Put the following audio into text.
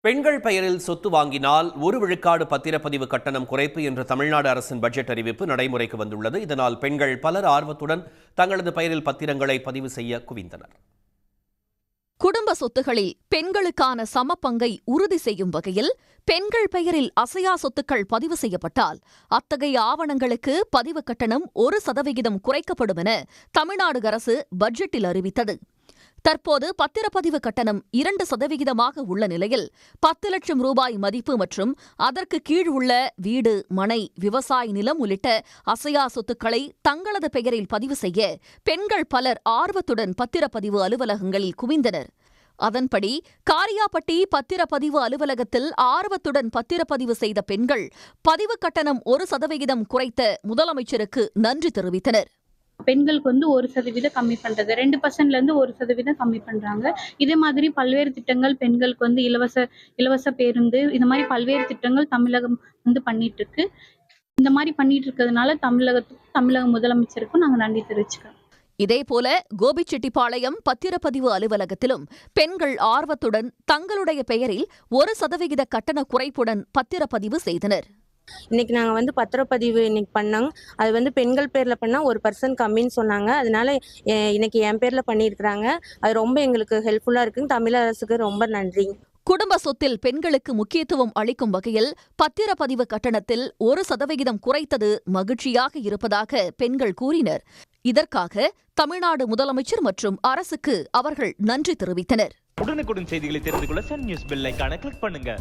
பெண்கள் பெயரில் சொத்து வாங்கினால் ஒரு விழுக்காடு பத்திரப்பதிவு கட்டணம் குறைப்பு என்ற தமிழ்நாடு அரசின் பட்ஜெட் அறிவிப்பு நடைமுறைக்கு வந்துள்ளது. இதனால் பெண்கள் பலர் ஆர்வத்துடன் தங்களது பெயரில் பத்திரங்களை பதிவு செய்ய குவிந்தனர். குடும்ப சொத்துகளில் பெண்களுக்கான சமபங்கை உறுதி செய்யும் வகையில் பெண்கள் பெயரில் அசையா சொத்துக்கள் பதிவு செய்யப்பட்டால் அத்தகைய ஆவணங்களுக்கு பதிவு கட்டணம் ஒரு சதவிகிதம் குறைக்கப்படும் என தமிழ்நாடு அரசு பட்ஜெட்டில் அறிவித்தது. தற்போது பத்திரப்பதிவு கட்டணம் இரண்டு சதவிகிதமாக உள்ள நிலையில் பத்து லட்சம் ரூபாய் மதிப்பு மற்றும் அதற்கு கீழ் உள்ள வீடு மனை விவசாய நிலம் உள்ளிட்ட அசையா சொத்துக்களை தங்களது பெயரில் பதிவு செய்ய பெண்கள் பலர் ஆர்வத்துடன் பத்திரப்பதிவு அலுவலகங்களில் குவிந்தனர். அதன்படி காரியாபட்டி பத்திரப்பதிவு அலுவலகத்தில் ஆர்வத்துடன் பத்திரப்பதிவு செய்த பெண்கள் பதிவு கட்டணம் ஒரு சதவிகிதம் குறைத்த முதலமைச்சருக்கு நன்றி தெரிவித்தனர். பெண்களுக்கு வந்து ஒரு சதவீதம் கம்மி பண்றது. ரெண்டு பர்சன்ட்ல இருந்து ஒரு சதவீதம் கம்மி பண்றாங்க. இதே மாதிரி பல்வேறு திட்டங்கள் பெண்களுக்கு வந்து இலவச இலவச பேருந்து இந்த மாதிரி பல்வேறு திட்டங்கள் தமிழகம் வந்து பண்ணிட்டு இருக்கு இந்த மாதிரி பண்ணிட்டு இருக்கிறதுனால தமிழகத்துக்கும் தமிழக முதலமைச்சருக்கும் நாங்க நன்றி தெரிவிச்சுக்கிறோம். இதேபோல கோபிச்செட்டிப்பாளையம் பத்திரப்பதிவு அலுவலகத்திலும் பெண்கள் ஆர்வத்துடன் தங்களுடைய பெயரில் ஒரு சதவிகித கட்டண குறைப்புடன் பத்திரப்பதிவு செய்தனர். இன்னைக்கு நாங்கள் வந்து பத்திரப்பதிவு இன்னைக்கு பண்ணோங்க அது வந்து பெண்கள் பேரில் பண்ணால் ஒரு பர்சன்ட் கம்மின்னு சொன்னாங்க. அதனால இன்னைக்கு என் பேரில் பண்ணியிருக்கிறாங்க. அது ரொம்ப எங்களுக்கு ஹெல்ப்ஃபுல்லாக இருக்குங்க தமிழ் அரசுக்கு ரொம்ப நன்றி. குடும்ப சொத்தில் பெண்களுக்கு முக்கியத்துவம் அளிக்கும் வகையில் பத்திரப்பதிவு கட்டணத்தில் ஒரு சதவிகிதம் குறைத்தது மகிழ்ச்சியாக இருப்பதாக பெண்கள் கூறினர். இதற்காக தமிழ்நாடு முதலமைச்சர் மற்றும் அரசுக்கு அவர்கள் நன்றி தெரிவித்தனர். உடனுக்குடன் செய்திகளை தெரிந்து கொள்ள சன் நியூஸ் பெல் ஐகானை கிளிக் பண்ணுங்க.